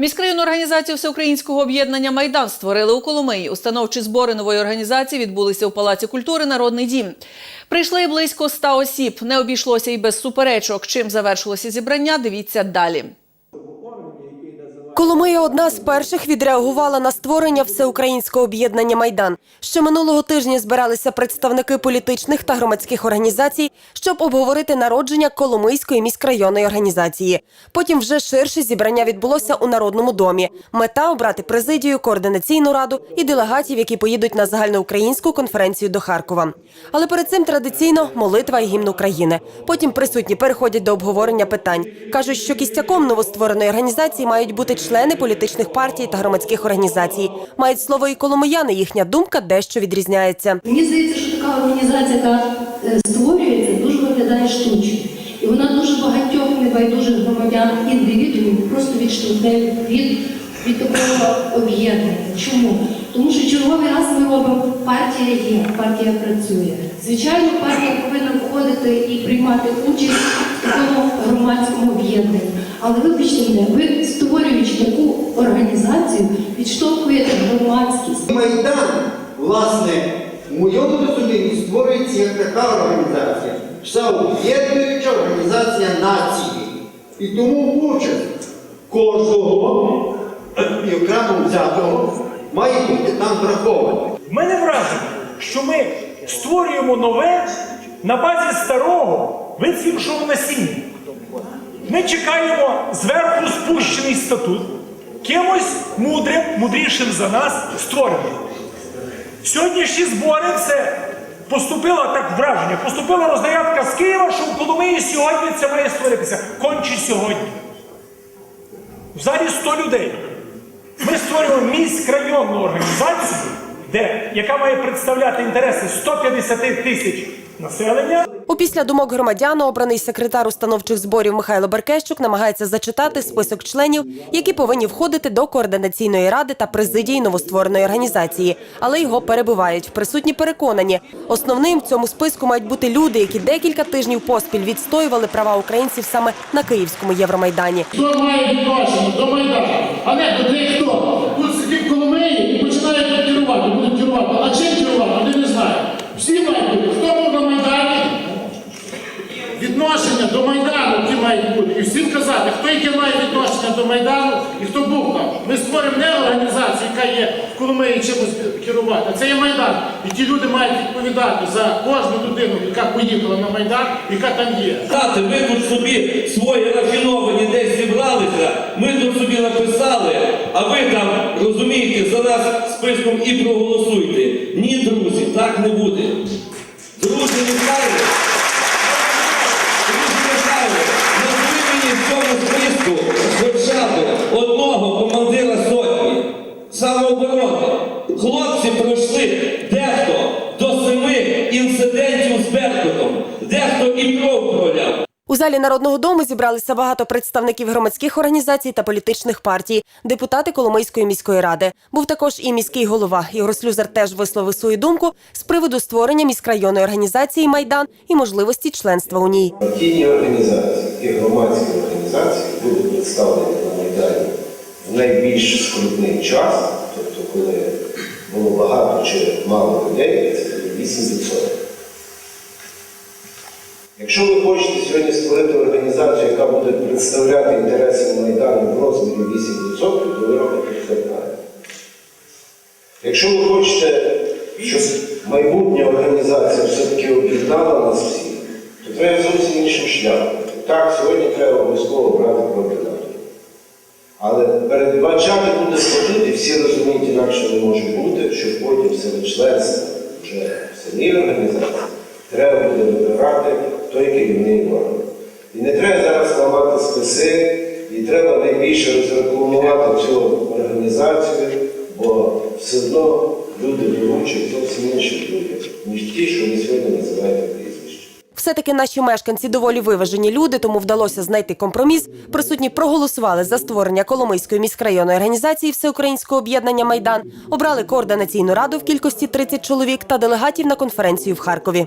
Міськрайонну організацію Всеукраїнського об'єднання Майдан створили у Коломиї. Установчі збори нової організації відбулися у Палаці культури Народний дім. Прийшли близько ста осіб. Не обійшлося і без суперечок. Чим завершилося зібрання? Дивіться далі. Коломия одна з перших відреагувала на створення всеукраїнського об'єднання Майдан. Ще минулого тижня збиралися представники політичних та громадських організацій, щоб обговорити народження Коломийської міськрайонної організації. Потім вже ширше зібрання відбулося у Народному домі. Мета обрати президію, координаційну раду і делегатів, які поїдуть на загальноукраїнську конференцію до Харкова. Але перед цим традиційно молитва і гімн України. Потім присутні переходять до обговорення питань. кажуть, що кістяком новоствореної організації мають бути члени політичних партій та громадських організацій. Мають слово і коломияни. Їхня думка дещо відрізняється. Мені здається, що така організація, яка е, створюється, дуже виглядає штучно. І вона дуже багатьох небайдужих громадян індивідуумів просто відштовхне від, від такого об'єднання. Чому? Тому що черговий раз ми робимо партія є, партія працює. Звичайно, партія повинна входити і приймати участь в такому громадському об'єднанні. Але вибачте мене, ви створюючи таку організацію, відштовхуєте громадськість. Майдан, власне, в моєму розумінні створюється як така організація, всеоб'єднуюча організація нації. І тому участь кожного і окремо взятого має бути там врахована. В мене враження, що ми створюємо нове на базі старого вицвівшого насіння. Ми чекаємо зверху спущений статут, кимось мудрим, мудрішим за нас створеним. Сьогоднішні збори це поступила так враження, поступила рознарядка з Києва, що в Коломиї сьогодні це має створитися. Конче сьогодні. В залі 100 людей. Ми створюємо міськрайонну організацію, де, яка має представляти інтереси 150 тисяч населення. Опісля думок громадян обраний секретар установчих зборів Михайло Беркещук намагається зачитати список членів, які повинні входити до координаційної ради та президії новоствореної організації, але його перебувають. Присутні переконані, основним в цьому списку мають бути люди, які декілька тижнів поспіль відстоювали права українців саме на київському Євромайдані. Хто має відношення до Майдану, а не до тих, хто тут сидів Коломиї і починає керувати, будуть керувати. А чим керувати, вони не знають. Всі мають бути. Хто був на Майдані? Відношення до Майдану бути. І всім казати, хто яке має відношення до Майдану і хто був там. Ми створимо не організацію, яка є в Коломиї чимось керувати, це є Майдан. І ті люди мають відповідати за кожну людину, яка поїхала на Майдан, яка там є. Знаєте, ви тут собі свої рафіновані десь зібралися, ми тут собі написали, а ви там розумієте за нас списком і проголосуйте. Ні, друзі, так не буде. Друзі, Михайло, друзі Михайло, назви мені в цьому списку хоча б одного командира сотні самооборони. Хлопці пройшли дехто до семи інцидентів з Беркутом, дехто і кров проляв. У залі народного дому зібралися багато представників громадських організацій та політичних партій, депутати Коломийської міської ради. Був також і міський голова. Ігор Слюзар теж висловив свою думку з приводу створення міськрайонної організації Майдан і можливості членства у ній. Партійні організації і громадські організації будуть представлені на Майдані в найбільш скрутний час, тобто коли було багато чи мало людей, це буде 8%. Якщо ви хочете сьогодні створити організацію, яка буде представляти інтереси Майдану в розмірі 8%, то ви робите все правильно. Якщо ви хочете, щоб майбутня організація все-таки об'єднала нас всіх, то треба зовсім іншим шляхом. Так, сьогодні треба обов'язково брати координатор. Але передбачати буде сходити, всі розуміють, інакше не може бути, що потім серед членства вже в самій організації треба буде вибирати той керівний орган. І не треба зараз ламати списи, і треба найбільше розрекламувати цю організацію, бо все одно люди доручать зовсім інших людей, ніж ті, що ви сьогодні називаєте. Все-таки наші мешканці доволі виважені люди, тому вдалося знайти компроміс. Присутні проголосували за створення Коломийської міськрайонної організації Всеукраїнського об'єднання Майдан, обрали координаційну раду в кількості 30 чоловік та делегатів на конференцію в Харкові.